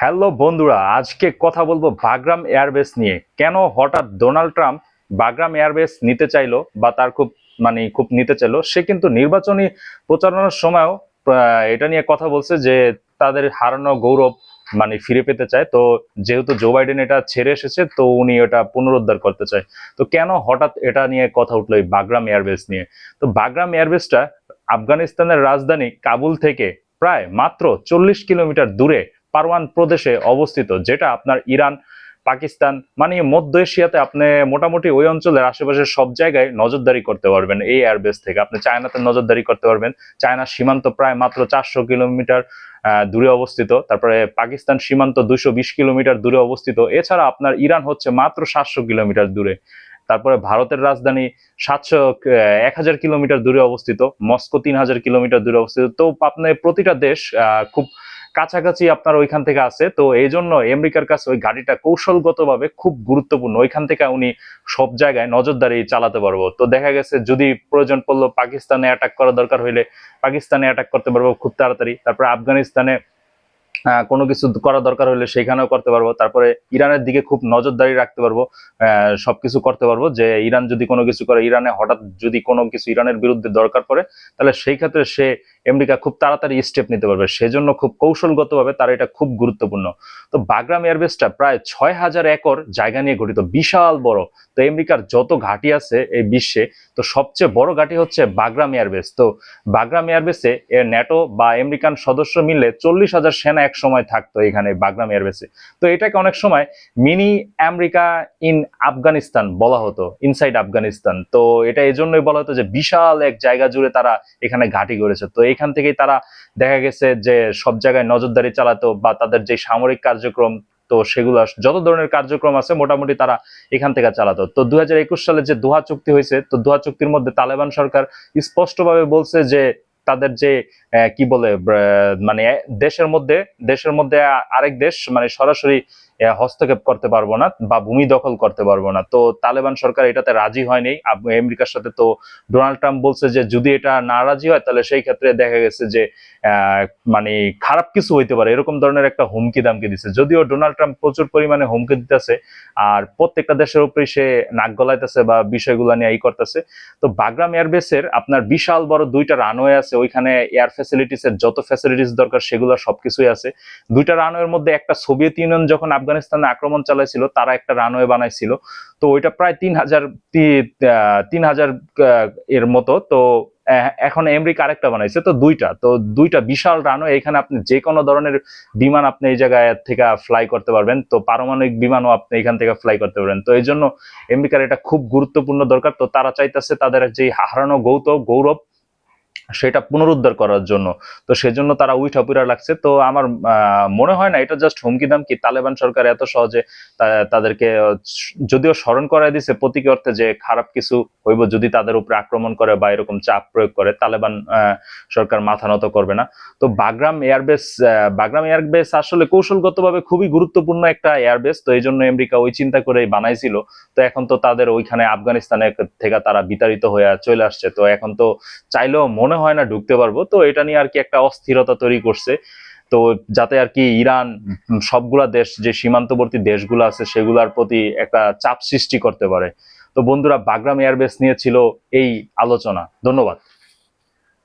Hello বন্ধুরা, আজকে কথা বলব বাগরাম এয়ারবেস নিয়ে। কেন হঠাৎ ডোনাল্ড ট্রাম্প বাগরাম এয়ারবেস নিতে চাইলো বা তার খুব মানে খুব নিতে চাইলো, সে কিন্তু নির্বাচনী প্রচারণার সময়ও এটা নিয়ে কথা বলছে যে তাদের হারানো গৌরব মানে ফিরে পেতে চায়। তো যেহেতু জো বাইডেন এটা ছেড়ে এসেছে, তো উনি এটা পুনরুদ্ধার করতে চায়। তো কেন হঠাৎ এটা নিয়ে কথা উঠল এই বাগরাম এয়ারবেস নিয়ে? তো বাগরাম এয়ারবেসটা আফগানিস্তানের রাজধানী কাবুল থেকে প্রায় মাত্র চল্লিশ কিলোমিটার দূরে পারওয়ান প্রদেশে অবস্থিত, যেটা আপনার ইরান, পাকিস্তান মানে মধ্য এশিয়াতে আপনি মোটামুটি ওই অঞ্চলের আশেপাশে সব জায়গায় নজরদারি করতে পারবেন এই এয়ারবেস থেকে। আপনি চায়নাতে নজরদারি করতে পারবেন। চায়নার সীমান্ত প্রায় মাত্র চারশো কিলোমিটার দূরে অবস্থিত। তারপরে পাকিস্তান সীমান্ত দুশো বিশ কিলোমিটার দূরে অবস্থিত। এছাড়া আপনার ইরান হচ্ছে মাত্র সাতশো কিলোমিটার দূরে। তারপরে ভারতের রাজধানী সাতশো এক হাজার কিলোমিটার দূরে অবস্থিত। মস্কো তিন হাজার কিলোমিটার দূরে অবস্থিত। তো আপনার প্রতিটা দেশ খুব কাছাকাছি আপনার ওইখান থেকে আছে তো এই জন্য আমেরিকার কাছে ওই গাড়িটা কৌশলগতভাবে খুব গুরুত্বপূর্ণ। ওইখান থেকে উনি সব জায়গায় নজরদারি চালাতে পারব। তো দেখা গেছে যদি প্রয়োজন পড়ল পাকিস্তানে অ্যাটাক করা দরকার হইলে পাকিস্তানে অ্যাটাক করতে পারব খুব তাড়াতাড়ি। তারপরে আফগানিস্তানে কোনো কিছু করা দরকার হলে সেখানেও করতে পারব। তারপরে ইরানের দিকে খুব নজরদারি রাখতে পারব। সবকিছু করতে পারব। যে ইরান যদি কোনো কিছু করে, ইরানে হঠাৎ যদি কোনো কিছু ইরানের বিরুদ্ধে দরকার পড়ে, তাহলে সেই ক্ষেত্রে সে আমেরিকা খুব তাড়াতাড়ি স্টেপ নিতে পারবে, সেজন্য খুব কৌশলগতভাবে তার এটা খুব গুরুত্বপূর্ণ। তো বাগরাম এয়ারবেসটা প্রায় ছয় হাজার একর জায়গা নিয়ে গঠিত, বিশাল বড়। তো আমেরিকার যত ঘাঁটি আছে এই বিশ্বে, তো সবচেয়ে বড় ঘাঁটি হচ্ছে বাগরাম এয়ারবেস তো বাগরাম এয়ারবেসে এর ন্যাটো বা আমেরিকান সদস্য মিলে চল্লিশ হাজার সেনা এক সময় থাকতো এখানে বাগরাম এয়ারবেসে তো এটাকে অনেক সময় মিনি আমেরিকা ইন আফগানিস্তান বলা হতো ইনসাইড আফগানিস্তান। তো এটা এই জন্যই বলা হতো যে বিশাল এক জায়গা জুড়ে তারা এখানে ঘাঁটি গড়েছে। তো এখান থেকেই তারা দেখা গেছে যে সব জায়গায় নজরদারি চালাতো বা তাদের যে সামরিক কার্যক্রম, তো সেগুলো যত ধরনের কার্যক্রম আছে মোটামুটি তারা এখান থেকে চালাতো। তো দুই হাজার সালে যে দোহা চুক্তি হয়েছে, তো দোহা চুক্তির মধ্যে তালেবান সরকার স্পষ্টভাবে বলছে যে তাদের যে কি বলে মানে দেশের মধ্যে দেশের মধ্যে আরেক দেশ মানে সরাসরি হস্তক্ষেপ করতে পারব না বা ভূমি দখল করতে পারব না। তো তালেবান সরকার এটাতে রাজি হয়নি। আমেরিকার সাথে তো ডোনাল্ড ট্রাম্প বলছে যে, যদি এটা না রাজি হয়, তাহলে সেই ক্ষেত্রে দেখা গেছে যে মানে খারাপ কিছু হইতে পারে। এরকম ধরনের একটা হুমকি দামকি দিছে। যদিও ডোনাল্ড ট্রাম্প প্রচুর পরিমাণে হুমকি দিতেছে, আর প্রত্যেকটা দেশের উপরে সে নাক গলাইতেছে বা বিষয়গুলো নিয়ে ই করতেছে। তো বাগরাম এয়ারবেসের আপনার বিশাল বড় দুইটা রানওয়ে আছে। ওইখানে এয়ার ফ্যাসিলিটিস এর যত ফ্যাসিলিটিস দরকার, সেগুলো সবকিছুই আছে। দুইটা রানওয়ের মধ্যে একটা সোভিয়েত ইউনিয়ন যখন আফগানিস্তানে আক্রমণ চালাইছিল, তারা একটা রানওয়ে বানাইছিল। তো ওইটা প্রায় তিন হাজার তিন হাজার এর মতো। তো এখন আমেরিকা আরেকটা বানাইছে, তো দুইটা। তো দুইটা বিশাল রানওয়ে এখানে আপনি যে কোনো ধরনের বিমান আপনি এই জায়গায় থেকে ফ্লাই করতে পারবেন। তো পারমাণবিক বিমানও আপনি এখান থেকে ফ্লাই করতে পারবেন। তো এই জন্য আমেরিকার এটা খুব গুরুত্বপূর্ণ দরকার। তো তারা চাইতেছে তাদের যে হারানো গৌত, গৌরব সেটা পুনরুদ্ধার করার জন্য। তো সেজন্য তারা উইঠা পুরা লাগছে। তো আমার মনে হয় না, এটা জাস্ট হুমকি দাম কি তালেবান সরকার এত সহজে তাদেরকে, যদিও স্মরণ করাই দিছে, প্রতীকী অর্থে যে খারাপ কিছু হইব যদি তাদের উপরে আক্রমণ করে বা এরকম চাপ প্রয়োগ করে, তালেবান সরকার মাথা নত করবে না। তো বাগরাম এয়ারবেস বাগরাম এয়ারবেস আসলে কৌশলগতভাবে খুবই গুরুত্বপূর্ণ একটা এয়ারবেস। তো এই জন্য আমেরিকা ওই চিন্তা করেই বানাইছিল। তো এখন তো তাদের ওইখানে আফগানিস্তানে থেকে তারা বিতাড়িত হয়ে চলে আসছে। তো এখন তো চাইলেও মনে হয় না ঢুকতে পারব। তো এটা নিয়ে আর কি একটা অস্থিরতা তৈরি করছে। তো যাতে আর কি ইরান সবগুলা দেশ যে সীমান্তবর্তী দেশগুলো আছে সেগুলোর প্রতি একটা চাপ সৃষ্টি করতে পারে। তো বন্ধুরা বাগরাম এয়ারবেস নিয়ে ছিল এই আলোচনা। ধন্যবাদ।